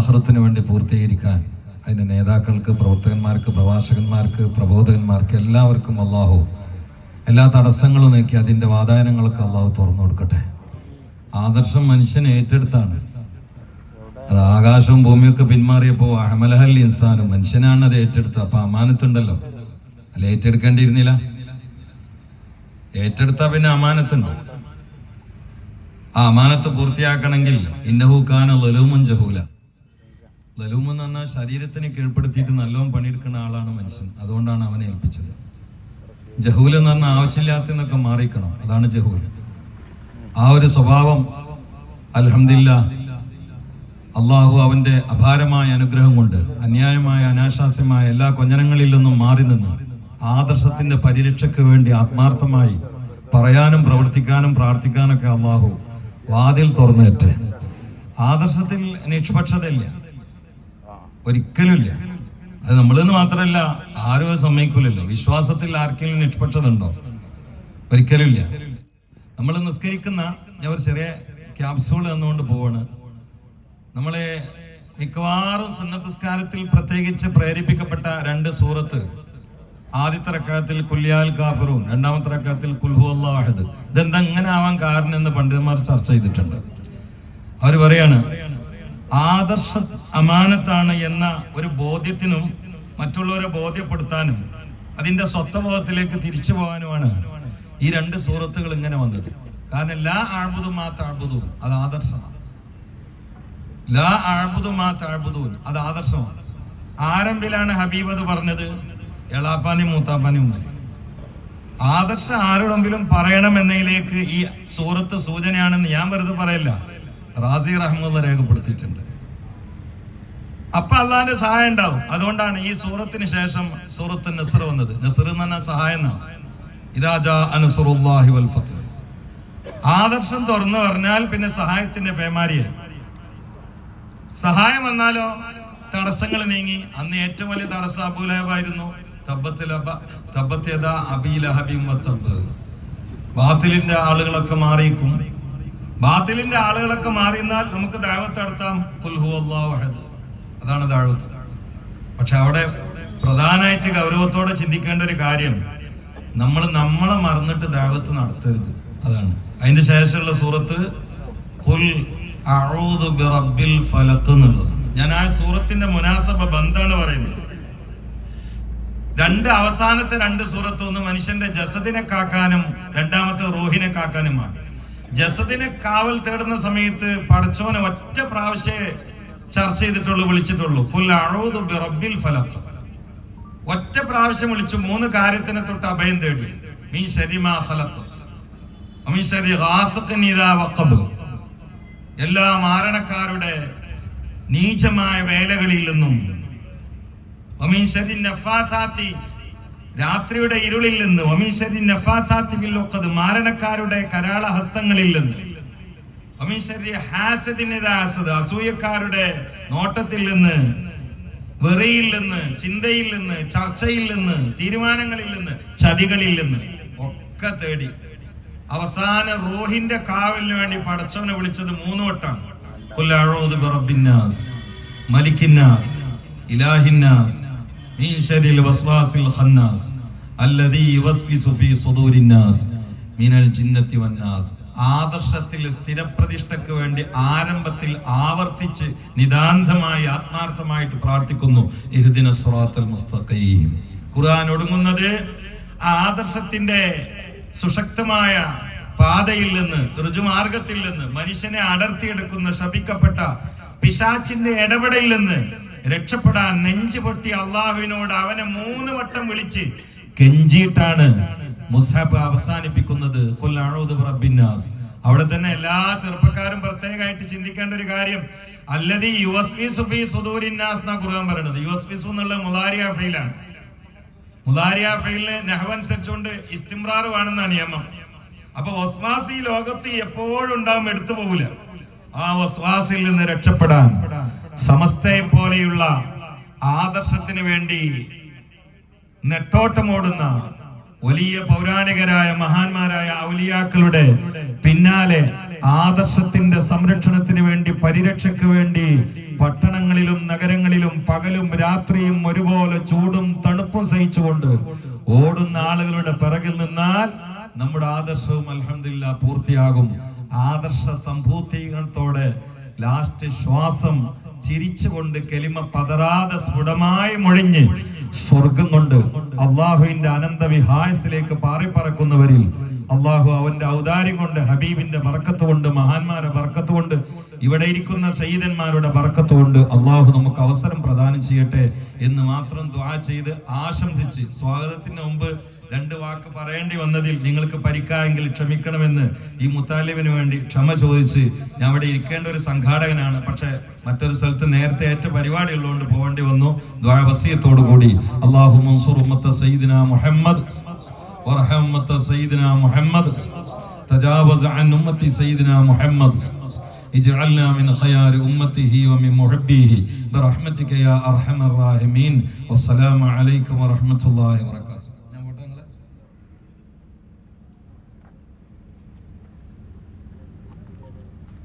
ആഹ്റത്തിന് വേണ്ടി പൂർത്തീകരിക്കാൻ അതിന്റെ നേതാക്കൾക്ക് പ്രവർത്തകന്മാർക്ക് പ്രഭാഷകന്മാർക്ക് പ്രബോധകന്മാർക്ക് എല്ലാവർക്കും അള്ളാഹു എല്ലാ തടസ്സങ്ങളും നീക്കി അതിന്റെ വാതായനങ്ങൾക്ക് അള്ളാഹു തുറന്നു കൊടുക്കട്ടെ. ആദർശം മനുഷ്യനെ ഏറ്റെടുത്താണ്. അത് ആകാശവും ഭൂമിയൊക്കെ പിന്മാറിയപ്പോൾ അഹമലഹൽ ഇൻസാനും മനുഷ്യനാണ് അത് ഏറ്റെടുത്തത്. അപ്പൊ അമാനത്തുണ്ടല്ലോ. അല്ല ഏറ്റെടുക്കേണ്ടിയിരുന്നില്ല. ഏറ്റെടുത്ത പിന്നെ അമാനത്തുണ്ട്. ആ അമാനത്ത് പൂർത്തിയാക്കണമെങ്കിൽ ഇന്നഹൂക്കാന ലലൂമുൻ ജഹൂല. ലലൂം എന്ന് പറഞ്ഞാൽ ശരീരത്തിനെ കീഴ്പ്പെടുത്തിയിട്ട് നല്ലോണം പണിയെടുക്കുന്ന ആളാണ് മനുഷ്യൻ. അതുകൊണ്ടാണ് അവനെ ഏൽപ്പിച്ചത്. ജഹൂൽ എന്ന് പറഞ്ഞാൽ ആവശ്യമില്ലാത്തതൊക്കെ മാറിക്കണം അതാണ് ജഹൂൽ. ആ ഒരു സ്വഭാവം അലഹമില്ല അള്ളാഹു അവന്റെ അപാരമായ അനുഗ്രഹം കൊണ്ട് അന്യായമായ അനാശാസ്യമായ എല്ലാ കൊഞ്ഞനങ്ങളിൽ നിന്നും മാറി നിന്ന് ആദർശത്തിന്റെ പരിരക്ഷയ്ക്ക് വേണ്ടി ആത്മാർത്ഥമായി പറയാനും പ്രവർത്തിക്കാനും പ്രാർത്ഥിക്കാനൊക്കെ അള്ളാഹു വാതിൽ തുറന്നേറ്റ്. ആദർശത്തിൽ നിഷ്പക്ഷതയില്ല. ഒരിക്കലുമില്ല. അത് നമ്മളെന്ന് മാത്രമല്ല ആരും സമ്മതിക്കൂലല്ലോ. വിശ്വാസത്തിൽ ആർക്കെങ്കിലും നിഷ്പക്ഷത ഉണ്ടോ ഒരിക്കലുമില്ല. നമ്മൾ നിസ്കരിക്കുന്ന ഞാൻ ഒരു ചെറിയ ക്യാപ്സൂൾ എന്നുകൊണ്ട് പോവാണ്. നമ്മളെ മിക്കവാറും സുന്നത്തസ്കാരത്തിൽ പ്രത്യേകിച്ച് പ്രേരിപ്പിക്കപ്പെട്ട രണ്ട് സൂറത്ത്. ആദ്യത്തെ റക്കാലത്തിൽ കുല്യാൽ കാഫറും രണ്ടാമത്തെ റക്കാലത്തിൽ കുൽഹു അള്ളാഹദ് ഇതെന്താ ഇങ്ങനെ ആവാൻ കാരണം എന്ന് പണ്ഡിതന്മാർ ചർച്ച ചെയ്തിട്ടുണ്ട്. അവർ പറയാണ് ആദർശ അമാനത്താണ് എന്ന ഒരു ബോധ്യത്തിനും മറ്റുള്ളവരെ ബോധ്യപ്പെടുത്താനും അതിന്റെ സ്വത്വബോധത്തിലേക്ക് തിരിച്ചു പോകാനുമാണ് ഈ രണ്ട് സൂറത്തുകൾ ഇങ്ങനെ വന്നത്. കാരണം ലാ ആഴ്ബുദും മാ താഴ്ബുദൂൻ അത് ആദർശമാണ്. ലാ ആഴ്ബുദും മാ താഴ്ബുദൂൻ അത് ആദർശമാണ്. ആരംഭിലാണ് ഹബീബ് അത് പറഞ്ഞത്? എളാപ്പാനും മൂത്താപ്പാനും ആദർശം ആരോടെങ്കിലും പറയണം എന്നതിലേക്ക് ഈ സൂറത്ത് സൂചനയാണെന്ന് ഞാൻ വെറുതെ പറയല്ല. റാസി റഹ്മുള്ള രേഖപ്പെടുത്തിയിട്ടുണ്ട്. അപ്പൊ അള്ളാന്റെ സഹായം ഉണ്ടാവും. അതുകൊണ്ടാണ് ഈ സൂറത്തിന് ശേഷം സൂറത്ത് നസർ വന്നത്. നസർ എന്ന് സഹായം എന്നാണ്. ആദർശം തുറന്നു പറഞ്ഞാൽ പിന്നെ സഹായത്തിന്റെ പേമാരിയായി സഹായം വന്നാലോ? തടസ്സങ്ങൾ നീങ്ങി. അന്ന് ഏറ്റവും വലിയ തടസ്സം അബൂലഹബായിരുന്നു ബാത്തിലിന്റെ ആളുകളൊക്കെ മാറിയിരിക്കും. ബാത്തിലിന്റെ ആളുകളൊക്കെ മാറിയെന്നാൽ നമുക്ക് ദാവത്ത് നടത്താം. അതാണ് ദാവത്ത്. പക്ഷെ അവിടെ പ്രധാനമായിട്ട് ഗൗരവത്തോടെ ചിന്തിക്കേണ്ട ഒരു കാര്യം നമ്മൾ നമ്മളെ മറന്നിട്ട് ദാവത്ത് നടത്തരുത്. അതാണ്. അതിന്റെ ശേഷമുള്ള സൂറത്ത് കുൽ ബിറബ്ബിൽ ഞാൻ ആ സൂറത്തിന്റെ മുനാസബ ബന്ധാണ് പറയുന്നത്. രണ്ട് അവസാനത്തെ രണ്ട് സൂറത്ത് മനുഷ്യന്റെ ജസദിനെ കാക്കാനും രണ്ടാമത്തെ റോഹിനെ കാക്കാനുമാണ്. ജസദിനെ കാവൽ തേടുന്ന സമയത്ത് പടച്ചോനെ ഒറ്റ പ്രാവശ്യം ചർച്ച ചെയ്തിട്ടുള്ളൂ വിളിച്ചിട്ടുള്ളൂ. കുൽ അഊദു ഫലത്ത് ഒറ്റ പ്രാവശ്യം വിളിച്ചു മൂന്ന് കാര്യത്തിനെ തൊട്ട് അഭയം തേടി. മീ ശരിമാ ഫലത്ത് ശരി എല്ലാ മാരണക്കാരുടെ നീചമായ വേലകളിൽ നിന്നും. രാത്രിയുടെ ഇരുളിൽ നിന്ന് ഒമീശ്വരി ശരി നഫാസാത്തി ഫിൽ ഉഖദ് മാരണക്കാരുടെ കരാള ഹസ്തങ്ങളിൽ നിന്ന്. ഒമീശ്വരി ഹാസദിനിതാസത് അസൂയക്കാരുടെ നോട്ടത്തിൽ നിന്ന് വെറിയിൽ നിന്ന് ചിന്തയിൽ നിന്ന് ചർച്ചയിൽ നിന്ന് തീരുമാനങ്ങളിൽ നിന്ന് ചതികളിൽ നിന്ന് ഒക്കെ തേടി. അവസാന റോഹിന്റെ കാവലിന് വേണ്ടി പടച്ചവനെ വിളിച്ചത് മൂന്ന് വട്ടാണ് ഇലാഹിന്നാസ് മീൻ ശരിൽ വസ്വാസിൽ ഖന്നാസ് അല്ലദീ യുവസ്വിസു ഫീ സുദൂരിന്നാസ് മിനൽ ജിന്നത്തി വന്നാസ് ആദർശത്തിൽ സ്ഥിരപ്രതിഷ്ഠയ്ക്ക് വേണ്ടി ആരംഭത്തിൽ ആവർത്തിച്ച് നിതാന്തമായി ആത്മാർത്ഥമായിട്ട് പ്രാർത്ഥിക്കുന്നു. ഇഹ്ദിന സിറാത്തൽ മുസ്തഖീം. ഖുർആൻ ഒടുങ്ങുന്നത് ആ ആദർശത്തിന്റെ സുശക്തമായ പാതയിൽ നിന്ന് ഋജുമാർഗത്തിൽ നിന്ന് മനുഷ്യനെ അടർത്തിയെടുക്കുന്ന ശപിക്കപ്പെട്ട പിശാച്ചിന്റെ ഇടപെടലിൽ നിന്ന് രക്ഷപ്പെടാൻ നെഞ്ചു പൊട്ടി അള്ളാഹുവിനോട് അവനെ മൂന്ന് വട്ടം വിളിച്ച് കെഞ്ചിയിട്ടാണ് മുസാബ് അവസാനിപ്പിക്കുന്നത്. കൊല്ലാഴോത് റബ്ബിന്നാസ് അവിടെ തന്നെ എല്ലാ ചെറുപ്പക്കാരും പ്രത്യേകമായിട്ട് ചിന്തിക്കേണ്ട ഒരു കാര്യം അല്ലതി യു എസ് പി സുഫി സുദൂരിന്നാസ് എന്നാ കുറുകാൻ പറയുന്നത്. യു എസ് പി സു എന്നുള്ള മുലാരിയ ഫെയിലാണ് മുലാരിയ ഫെയിലിന് നെഹവ് അനുസരിച്ചുകൊണ്ട് ഇസ്തിമ്രാർ നിയമം. അപ്പൊ വസ്വാസി ലോകത്ത് എപ്പോഴും ഉണ്ടാവും എടുത്തു പോകില്ല ആ വസ്വാസിൽ നിന്ന് രക്ഷപ്പെടാൻ സമസ്തയെ പോലെയുള്ള ആദർശത്തിന് വേണ്ടി നെട്ടോട്ടമോടുന്ന വലിയ പൗരാണികരായ മഹാന്മാരായ ഔലിയാക്കളുടെ പിന്നാലെ ആദർശത്തിന്റെ സംരക്ഷണത്തിന് വേണ്ടി പരിരക്ഷയ്ക്ക് വേണ്ടി പട്ടണങ്ങളിലും നഗരങ്ങളിലും പകലും രാത്രിയും ഒരുപോലെ ചൂടും തണുപ്പും സഹിച്ചുകൊണ്ട് ഓടുന്ന ആളുകളുടെ പിറകിൽ നിന്നാൽ നമ്മുടെ ആദർശവും അലഹമില്ല പൂർത്തിയാകും. ആദർശ സംഭൂതീകരണത്തോടെ ലാസ്റ്റ് ശ്വാസം ചിരിച്ചുകൊണ്ട് കെലിമ പതറാതെ സ്ഫുടമായി മൊഴിഞ്ഞ് സ്വർഗം കൊണ്ട് അള്ളാഹുവിന്റെ അനന്ത വിഹായസിലേക്ക് പാറിപ്പറക്കുന്നവരിൽ അള്ളാഹു അവന്റെ ഔദാര്യം കൊണ്ട് ഹബീബിന്റെ ബർക്കത്ത് കൊണ്ട് മഹാന്മാരെ ബർക്കത്ത് കൊണ്ട് ഇവിടെ ഇരിക്കുന്ന സയ്യിദന്മാരുടെ ബർക്കത്ത് കൊണ്ട് അള്ളാഹു നമുക്ക് അവസരം പ്രദാനം ചെയ്യട്ടെ എന്ന് മാത്രം ദ്വാ ചെയ്ത് ആശംസിച്ച് സ്വാഗതത്തിന് മുമ്പ് രണ്ട് വാക്ക് പറയേണ്ടി വന്നതിൽ നിങ്ങൾക്ക് പരിക്കായെങ്കിൽ ക്ഷമിക്കണമെന്ന് ഈ മുത്താലിബിന് വേണ്ടി ക്ഷമ ചോദിച്ച് ഞാൻ അവിടെ ഇരിക്കേണ്ട ഒരു സംഘാടകനാണ് പക്ഷെ മറ്റൊരു സ്ഥലത്ത് നേരത്തെ ഏറ്റ പരിപാടി ഉള്ളതുകൊണ്ട് പോകേണ്ടി വന്നു ദ്വാവസീയത്തോടു കൂടി അള്ളാഹു മൻസൂർ ഉമ്മത്ത സയ്യിദിന മുഹമ്മദ് وارحم أمة سيدنا محمد تجاوز عن أمة سيدنا محمد اجعلنا من خيار أمته ومن محبيه برحمتك يا أرحم الراحمين والسلام عليكم ورحمة الله وبركاته